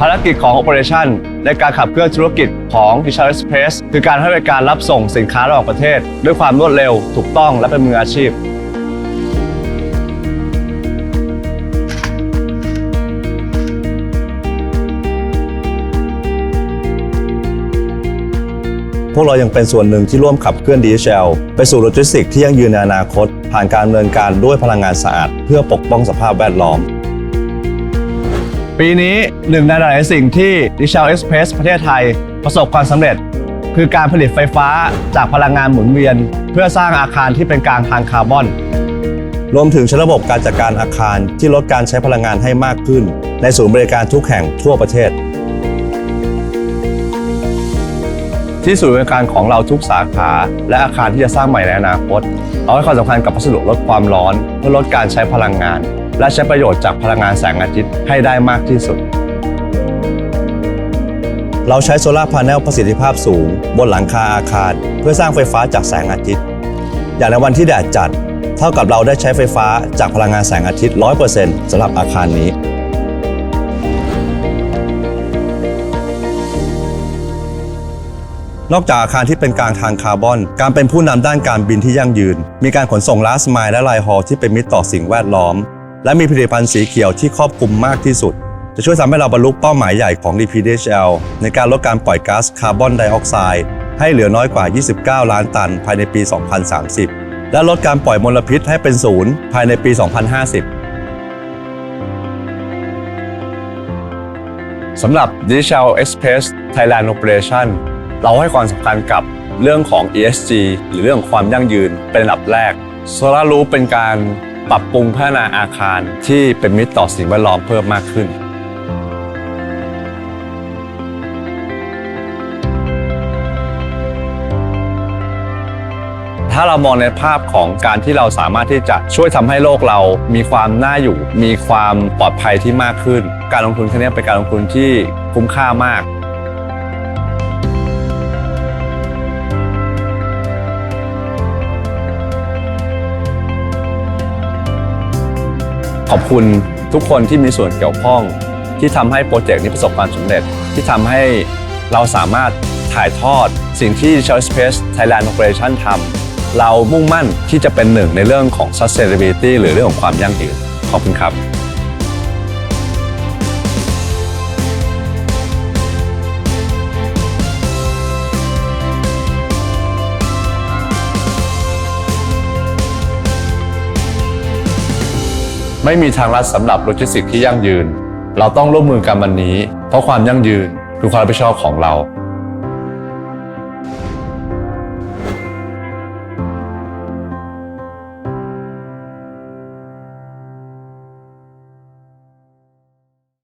ภารกิจของ Operation ในการขับเคลื่อนธุรกิจของ Digital Express คือการให้บริการรับส่งสินค้าระหว่างประเทศ ด้วยความรวดเร็ว ถูกต้องและเป็นมืออาชีพพวกเรายังเป็นส่วนหนึ่งที่ร่วมขับเคลื่อน DHL ไปสู่โลจิสติกส์ที่ยั่งยืนในอนาคต ผ่านการดำเนินการด้วยพลังงานสะอาด เพื่อปกป้องสภาพแวดล้อม ปีนี้หนึ่งในหลายสิ่งที่ Digital Express ประเทศไทยประสบความสำเร็จ คือการผลิตไฟฟ้าจากพลังงานหมุนเวียน เพื่อสร้างอาคารที่เป็นกลางทางคาร์บอน รวมถึงใช้ระบบการจัดการอาคารที่ลดการใช้พลังงานให้มากขึ้น ในศูนย์บริการทุกแห่งทั่วประเทศ ที่ศูนย์บริการของเราทุกสาขาและอาคารที่จะสร้างใหม่ในอนาคตเราให้ความสำคัญกับวัสดุลดความร้อน เพื่อลดการใช้พลังงาน และใช้ประโยชน์จากพลังงานแสงอาทิตย์ให้ได้มากที่สุด เราใช้โซลาร์พาเนลประสิทธิภาพสูง บนหลังคาอาคาร เพื่อสร้างไฟฟ้าจากแสงอาทิตย์ อย่างในวันที่แดดจัด เท่ากับเราได้ใช้ไฟฟ้าจากพลังงานแสงอาทิตย์ 100%สำหรับอาคารนี้นอกจากอาคารที่เป็นกลางทางคาร์บอน การเป็นผู้นำด้านการบินที่ยั่งยืน มีการขนส่งลาสไมล์และไลน์ฮอลที่เป็นมิตรต่อสิ่งแวดล้อม และมีผลิตภัณฑ์สีเขียวที่ครอบคลุมมากที่สุด จะช่วยทำให้เราบรรลุเป้าหมายใหญ่ของ DPDHL ในการลดการปล่อยก๊าซคาร์บอนไดออกไซด์ให้เหลือน้อยกว่า 29 ล้านตัน ภายในปี 2030 และลดการปล่อยมลพิษให้เป็นศูนย์ภายในปี 2050สำหรับ Digital Express Thailand Operation เราให้ความสำคัญกับเรื่องของ ESG หรือเรื่องของความยั่งยืนเป็นอันดับแรก Solar Roof เป็นการ ปรับปรุงพัฒนาอาคารที่เป็นมิตรต่อสิ่งแวดล้อมเพิ่มมากขึ้น ถ้าเรามองในภาพของการที่เราสามารถที่จะช่วยทำให้โลกเรามีความน่าอยู่ มีความปลอดภัยที่มากขึ้น การลงทุนครั้งนี้เป็นการลงทุนที่คุ้มค่ามาก ขอบคุณทุกคนที่มีส่วนเกี่ยวข้อง ที่ทำให้โปรเจกต์นี้ประสบความสำเร็จ ที่ทำให้เราสามารถถ่ายทอดสิ่งที่ Choice Space Thailand Operation ทำเรามุ่งมั่นที่จะเป็นหนึ่งในเรื่องของ sustainability หรือเรื่องของความยั่งยืนขอบคุณครับ ไม่มีทางลัดสำหรับโลจิสติกส์ที่ยั่งยืน เราต้องร่วมมือกันวันนี้ เพราะความยั่งยืนคือความรับผิดชอบของเรา